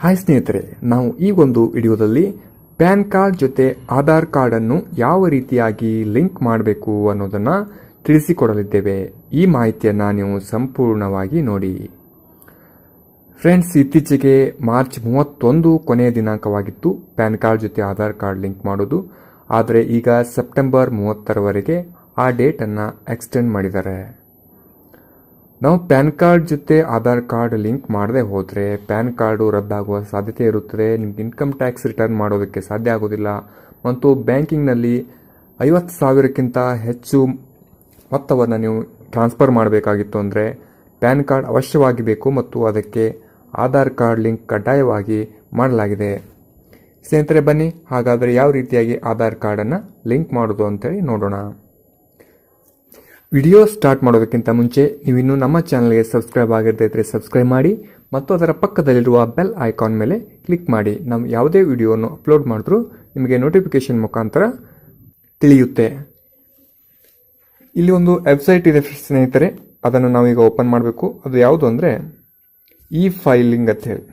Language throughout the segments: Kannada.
ಹಾಯ್ ಸ್ನೇಹಿತರೆ, ನಾವು ಈ ಒಂದು ವಿಡಿಯೋದಲ್ಲಿ ಪ್ಯಾನ್ ಕಾರ್ಡ್ ಜೊತೆ ಆಧಾರ್ ಕಾರ್ಡನ್ನು ಯಾವ ರೀತಿಯಾಗಿ ಲಿಂಕ್ ಮಾಡಬೇಕು ಅನ್ನೋದನ್ನು ತಿಳಿಸಿಕೊಡಲಿದ್ದೇವೆ. ಈ ಮಾಹಿತಿಯನ್ನು ನೀವು ಸಂಪೂರ್ಣವಾಗಿ ನೋಡಿ. ಫ್ರೆಂಡ್ಸ್, ಇತ್ತೀಚೆಗೆ ಮಾರ್ಚ್ ಮೂವತ್ತೊಂದು ಕೊನೆಯ ದಿನಾಂಕವಾಗಿತ್ತು ಪ್ಯಾನ್ ಕಾರ್ಡ್ ಜೊತೆ ಆಧಾರ್ ಕಾರ್ಡ್ ಲಿಂಕ್ ಮಾಡೋದು. ಆದರೆ ಈಗ ಸೆಪ್ಟೆಂಬರ್ ಮೂವತ್ತರವರೆಗೆ ಆ ಡೇಟನ್ನು ಎಕ್ಸ್ಟೆಂಡ್ ಮಾಡಿದ್ದಾರೆ. ನಾವು ಪ್ಯಾನ್ ಕಾರ್ಡ್ ಜೊತೆ ಆಧಾರ್ ಕಾರ್ಡ್ ಲಿಂಕ್ ಮಾಡದೆ ಹೋದರೆ, ಪ್ಯಾನ್ ಕಾರ್ಡು ರದ್ದಾಗುವ ಸಾಧ್ಯತೆ ಇರುತ್ತದೆ. ನಿಮ್ಗೆ ಇನ್ಕಮ್ ಟ್ಯಾಕ್ಸ್ ರಿಟರ್ನ್ ಮಾಡೋದಕ್ಕೆ ಸಾಧ್ಯ ಆಗೋದಿಲ್ಲ ಮತ್ತು ಬ್ಯಾಂಕಿಂಗ್ನಲ್ಲಿ ಐವತ್ತು ಸಾವಿರಕ್ಕಿಂತ ಹೆಚ್ಚು ಮೊತ್ತವನ್ನು ನೀವು ಟ್ರಾನ್ಸ್ಫರ್ ಮಾಡಬೇಕಾಗಿತ್ತು ಅಂದರೆ, ಪ್ಯಾನ್ ಕಾರ್ಡ್ ಅವಶ್ಯವಾಗಿ ಬೇಕು ಮತ್ತು ಅದಕ್ಕೆ ಆಧಾರ್ ಕಾರ್ಡ್ ಲಿಂಕ್ ಕಡ್ಡಾಯವಾಗಿ ಮಾಡಲಾಗಿದೆ. ಸ್ನೇಹಿತರೆ, ಬನ್ನಿ, ಹಾಗಾದರೆ ಯಾವ ರೀತಿಯಾಗಿ ಆಧಾರ್ ಕಾರ್ಡನ್ನು ಲಿಂಕ್ ಮಾಡೋದು ಅಂತೇಳಿ ನೋಡೋಣ. ವಿಡಿಯೋ ಸ್ಟಾರ್ಟ್ ಮಾಡೋದಕ್ಕಿಂತ ಮುಂಚೆ ನೀವು ಇನ್ನೂ ನಮ್ಮ ಚಾನಲ್ಗೆ ಸಬ್ಸ್ಕ್ರೈಬ್ ಆಗಿರದೇ ಇದ್ರೆ ಸಬ್ಸ್ಕ್ರೈಬ್ ಮಾಡಿ ಮತ್ತು ಅದರ ಪಕ್ಕದಲ್ಲಿರುವ ಬೆಲ್ ಐಕಾನ್ ಮೇಲೆ ಕ್ಲಿಕ್ ಮಾಡಿ. ನಾವು ಯಾವುದೇ ವಿಡಿಯೋವನ್ನು ಅಪ್ಲೋಡ್ ಮಾಡಿದ್ರೂ ನಿಮಗೆ ನೋಟಿಫಿಕೇಶನ್ ಮುಖಾಂತರ ತಿಳಿಯುತ್ತೆ. ಇಲ್ಲಿ ಒಂದು ವೆಬ್ಸೈಟ್ ಇದೆ ಸ್ನೇಹಿತರೆ, ಅದನ್ನು ನಾವೀಗ ಓಪನ್ ಮಾಡಬೇಕು. ಅದು ಯಾವುದು ಅಂದರೆ ಇ ಫೈಲಿಂಗ್ ಅಂತ ಹೇಳಿ.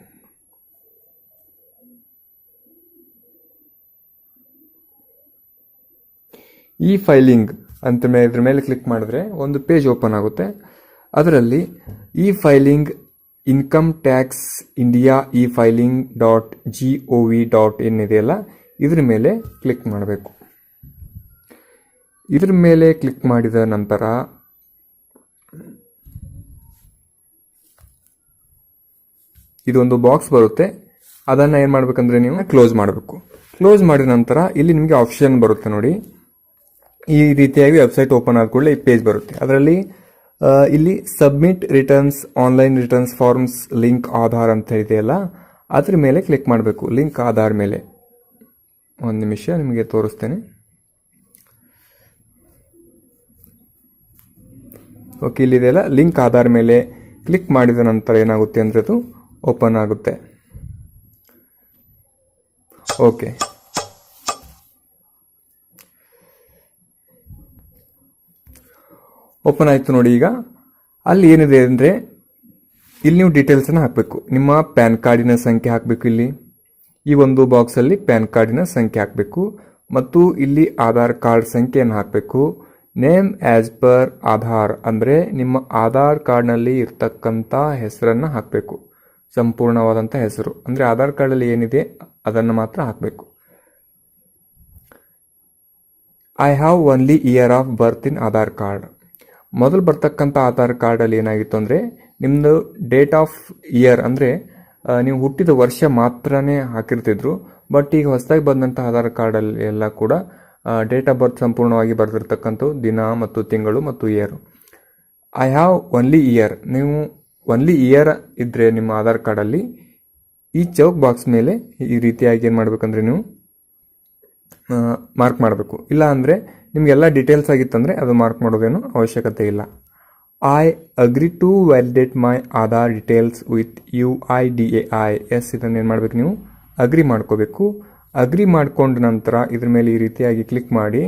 ಇ ಫೈಲಿಂಗ್ ಅಂತ ಮೇಲೆ ಇದ್ರ ಮೇಲೆ ಕ್ಲಿಕ್ ಮಾಡಿದ್ರೆ ಒಂದು ಪೇಜ್ ಓಪನ್ ಆಗುತ್ತೆ. ಅದರಲ್ಲಿ e filing income tax India e filing dot G O V dot in ಇದೆಯಲ್ಲ? ಇದ್ರ ಮೇಲೆ ಕ್ಲಿಕ್ ಮಾಡಬೇಕು. ಇದ್ರ ಮೇಲೆ ಕ್ಲಿಕ್ ಮಾಡಿದ ನಂತರ ಇದೊಂದು ಬಾಕ್ಸ್ ಬರುತ್ತೆ. ಅದನ್ನು ಏನು ಮಾಡಬೇಕಂದ್ರೆ ನೀವು ಕ್ಲೋಸ್ ಮಾಡಬೇಕು. ಕ್ಲೋಸ್ ಮಾಡಿದ ನಂತರ ಇಲ್ಲಿ ನಿಮಗೆ ಆಪ್ಷನ್ ಬರುತ್ತೆ ನೋಡಿ. ಈ ರೀತಿಯಾಗಿ ವೆಬ್ಸೈಟ್ ಓಪನ್ ಆದ ಕೂಡಲೇ ಈ ಪೇಜ್ ಬರುತ್ತೆ. ಅದರಲ್ಲಿ ಇಲ್ಲಿ submit returns online returns forms link Aadhaar ಅಂತ ಇದೆಯಲ್ಲ ಅದ್ರ ಮೇಲೆ ಕ್ಲಿಕ್ ಮಾಡಬೇಕು. ಲಿಂಕ್ ಆಧಾರ್ ಮೇಲೆ. ಒಂದು ನಿಮಿಷ, ನಿಮಗೆ ತೋರಿಸ್ತೇನೆ. ಓಕೆ ಇಲ್ಲಿದೆಯಲ್ಲ ಲಿಂಕ್ ಆಧಾರ್ ಮೇಲೆ ಕ್ಲಿಕ್ ಮಾಡಿದ ನಂತರ ಏನಾಗುತ್ತೆ ಅಂದರೆ ಅದು ಓಪನ್ ಆಗುತ್ತೆ. ಓಕೆ ಓಪನ್ ಆಯಿತು ನೋಡಿ ಈಗ. ಅಲ್ಲಿ ಏನಿದೆ ಅಂದರೆ ಇಲ್ಲಿ ನೀವು ಡೀಟೇಲ್ಸನ್ನು ಹಾಕಬೇಕು. ನಿಮ್ಮ ಪ್ಯಾನ್ ಕಾರ್ಡಿನ ಸಂಖ್ಯೆ ಹಾಕಬೇಕು ಇಲ್ಲಿ. ಈ ಒಂದು ಬಾಕ್ಸಲ್ಲಿ ಪ್ಯಾನ್ ಕಾರ್ಡಿನ ಸಂಖ್ಯೆ ಹಾಕಬೇಕು. ಮತ್ತು ಇಲ್ಲಿ ಆಧಾರ್ ಕಾರ್ಡ್ ಸಂಖ್ಯೆಯನ್ನು ಹಾಕಬೇಕು. ನೇಮ್ ಆ್ಯಸ್ ಪರ್ ಆಧಾರ್ ಅಂದರೆ ನಿಮ್ಮ ಆಧಾರ್ ಕಾರ್ಡ್ನಲ್ಲಿ ಇರ್ತಕ್ಕಂಥ ಹೆಸರನ್ನು ಹಾಕಬೇಕು. ಸಂಪೂರ್ಣವಾದಂಥ ಹೆಸರು. ಅಂದರೆ ಆಧಾರ್ ಕಾರ್ಡಲ್ಲಿ ಏನಿದೆ ಅದನ್ನು ಮಾತ್ರ ಹಾಕಬೇಕು. I have only year of birth in Aadhaar card ಮೊದಲು ಬರ್ತಕ್ಕಂಥ ಆಧಾರ್ ಕಾರ್ಡಲ್ಲಿ ಏನಾಗಿತ್ತು ಅಂದರೆ ನಿಮ್ಮದು ಡೇಟ್ ಆಫ್ ಇಯರ್ ಅಂದರೆ ನೀವು ಹುಟ್ಟಿದ ವರ್ಷ ಮಾತ್ರನೇ ಹಾಕಿರ್ತಿದ್ರು. ಬಟ್ ಈಗ ಹೊಸದಾಗಿ ಬಂದಂಥ ಆಧಾರ್ ಕಾರ್ಡಲ್ಲಿ ಎಲ್ಲ ಕೂಡ ಡೇಟ್ ಆಫ್ ಬರ್ತ್ ಸಂಪೂರ್ಣವಾಗಿ ಬರೆದಿರ್ತಕ್ಕಂಥ ದಿನ ಮತ್ತು ತಿಂಗಳು ಮತ್ತು year I have only year ನೀವು ಒನ್ಲಿ ಇಯರ್ ಇದ್ದರೆ ನಿಮ್ಮ ಆಧಾರ್ ಕಾರ್ಡಲ್ಲಿ ಈ ಚೌಕ್ ಬಾಕ್ಸ್ ಮೇಲೆ ಈ ರೀತಿಯಾಗಿ ಏನು ಮಾಡಬೇಕಂದ್ರೆ ನೀವು ಮಾರ್ಕ್ ಮಾಡಬೇಕು. ಇಲ್ಲ ಅಂದರೆ ನಿಮಗೆಲ್ಲ ಡೀಟೇಲ್ಸ್ ಆಗಿತ್ತಂದರೆ ಅದು ಮಾರ್ಕ್ ಮಾಡೋದೇನು ಅವಶ್ಯಕತೆ ಇಲ್ಲ. I agree to validate my Aadhaar details with U I D A I S ಇದನ್ನು ಏನು ಮಾಡಬೇಕು ನೀವು? ಅಗ್ರಿ ಮಾಡ್ಕೋಬೇಕು. ಅಗ್ರಿ ಮಾಡ್ಕೊಂಡ ನಂತರ ಇದ್ರ ಮೇಲೆ ಈ ರೀತಿಯಾಗಿ ಕ್ಲಿಕ್ ಮಾಡಿ.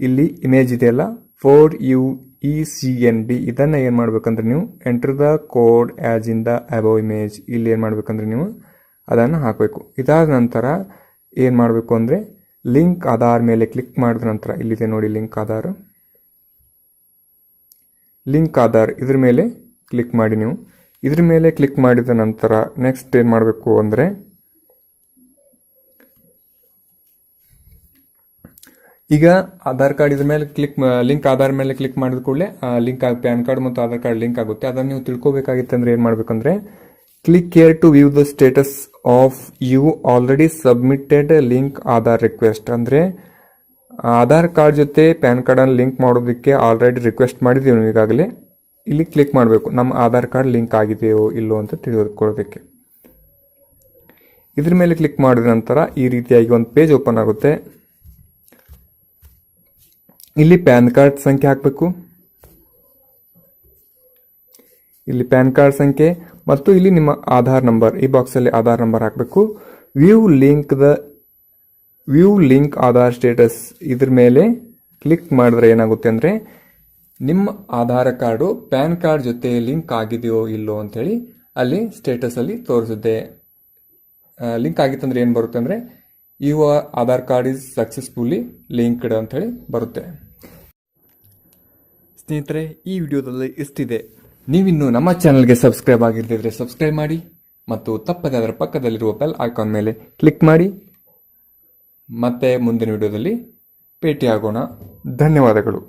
ಇಲ್ಲಿ ಇಮೇಜ್ ಇದೆಯಲ್ಲ? Four U E C N D ಇದನ್ನು ಏನು ಮಾಡ್ಬೇಕಂದ್ರೆ ನೀವು enter the code as in the above image ಇಲ್ಲಿ ಏನು ಮಾಡ್ಬೇಕಂದ್ರೆ ನೀವು ಅದನ್ನು ಹಾಕಬೇಕು. ಇದಾದ ನಂತರ ಏನು ಮಾಡಬೇಕು ಅಂದರೆ ಲಿಂಕ್ ಆಧಾರ್ ಮೇಲೆ ಕ್ಲಿಕ್ ಮಾಡಿದ ನಂತರ ಇಲ್ಲಿದೆ ನೋಡಿ ಲಿಂಕ್ ಆಧಾರ್. ಲಿಂಕ್ ಆಧಾರ್ ಇದ್ರ ಮೇಲೆ ಕ್ಲಿಕ್ ಮಾಡಿ ನೀವು. ಇದ್ರ ಮೇಲೆ ಕ್ಲಿಕ್ ಮಾಡಿದ ನಂತರ ನೆಕ್ಸ್ಟ್ ಏನು ಮಾಡಬೇಕು ಅಂದರೆ ಈಗ ಆಧಾರ್ ಕಾರ್ಡ್ ಇದ್ರ ಮೇಲೆ ಕ್ಲಿಕ್ ಲಿಂಕ್ ಆಧಾರ್ ಮೇಲೆ ಕ್ಲಿಕ್ ಮಾಡಿದ ಕೂಡಲೇ ಲಿಂಕ್ ಆಗಿ ಪ್ಯಾನ್ ಕಾರ್ಡ್ ಮತ್ತು ಆಧಾರ್ ಕಾರ್ಡ್ ಲಿಂಕ್ ಆಗುತ್ತೆ. ಅದನ್ನು ನೀವು ತಿಳ್ಕೊಬೇಕಾಗಿತ್ತಂದ್ರೆ ಏನು ಮಾಡಬೇಕಂದ್ರೆ click here to view the status of you already submitted link Aadhaar request ಅಂದರೆ ಆಧಾರ್ ಕಾರ್ಡ್ ಜೊತೆ ಪ್ಯಾನ್ ಕಾರ್ಡನ್ನು ಲಿಂಕ್ ಮಾಡೋದಕ್ಕೆ ಆಲ್ರೆಡಿ ರಿಕ್ವೆಸ್ಟ್ ಮಾಡಿದ್ದೀವಿ ನೀವು ಈಗಾಗಲೇ. ಇಲ್ಲಿ ಕ್ಲಿಕ್ ಮಾಡಬೇಕು. ನಮ್ಮ ಆಧಾರ್ ಕಾರ್ಡ್ ಲಿಂಕ್ ಆಗಿದೆಯೋ ಇಲ್ಲೋ ಅಂತ ತಿಳಿದುಕೊಳ್ಳೋದಕ್ಕೆ. ಇದ್ರ ಮೇಲೆ ಕ್ಲಿಕ್ ಮಾಡಿದ ನಂತರ ಈ ರೀತಿಯಾಗಿ ಒಂದು ಪೇಜ್ ಓಪನ್ ಆಗುತ್ತೆ. ಇಲ್ಲಿ ಪ್ಯಾನ್ ಕಾರ್ಡ್ ಸಂಖ್ಯೆ ಹಾಕಬೇಕು. ಇಲ್ಲಿ ಪ್ಯಾನ್ ಕಾರ್ಡ್ ಸಂಖ್ಯೆ ಮತ್ತು ಇಲ್ಲಿ ನಿಮ್ಮ ಆಧಾರ್ ನಂಬರ್. ಈ ಬಾಕ್ಸಲ್ಲಿ ಆಧಾರ್ ನಂಬರ್ ಹಾಕಬೇಕು. View link the view link Aadhaar status ಇದ್ರ ಮೇಲೆ ಕ್ಲಿಕ್ ಮಾಡಿದ್ರೆ ಏನಾಗುತ್ತೆ ಅಂದರೆ ನಿಮ್ಮ ಆಧಾರ್ ಕಾರ್ಡು ಪ್ಯಾನ್ ಕಾರ್ಡ್ ಜೊತೆ ಲಿಂಕ್ ಆಗಿದೆಯೋ ಇಲ್ಲೋ ಅಂತೇಳಿ ಅಲ್ಲಿ ಸ್ಟೇಟಸಲ್ಲಿ ತೋರಿಸುತ್ತೆ. ಲಿಂಕ್ ಆಗಿತ್ತಂದ್ರೆ ಏನು ಬರುತ್ತೆ ಅಂದರೆ your Aadhaar card is successfully linked ಅಂತ ಹೇಳಿ ಬರುತ್ತೆ. ಸ್ನೇಹಿತರೆ, ಈ ವಿಡಿಯೋದಲ್ಲಿ ಇಷ್ಟಿದೆ ನೀವಿನ್ನು ನಮ್ಮ ಚಾನಲ್ಗೆ ಸಬ್ಸ್ಕ್ರೈಬ್ ಆಗಿರ್ತಿದ್ರೆ ಸಬ್ಸ್ಕ್ರೈಬ್ ಮಾಡಿ ಮತ್ತು ತಪ್ಪದೆ ಅದರ ಪಕ್ಕದಲ್ಲಿರುವ ಬೆಲ್ ಐಕಾನ್ ಮೇಲೆ ಕ್ಲಿಕ್ ಮಾಡಿ. ಮತ್ತೆ ಮುಂದಿನ ವಿಡಿಯೋದಲ್ಲಿ ಭೇಟಿಯಾಗೋಣ. ಧನ್ಯವಾದಗಳು.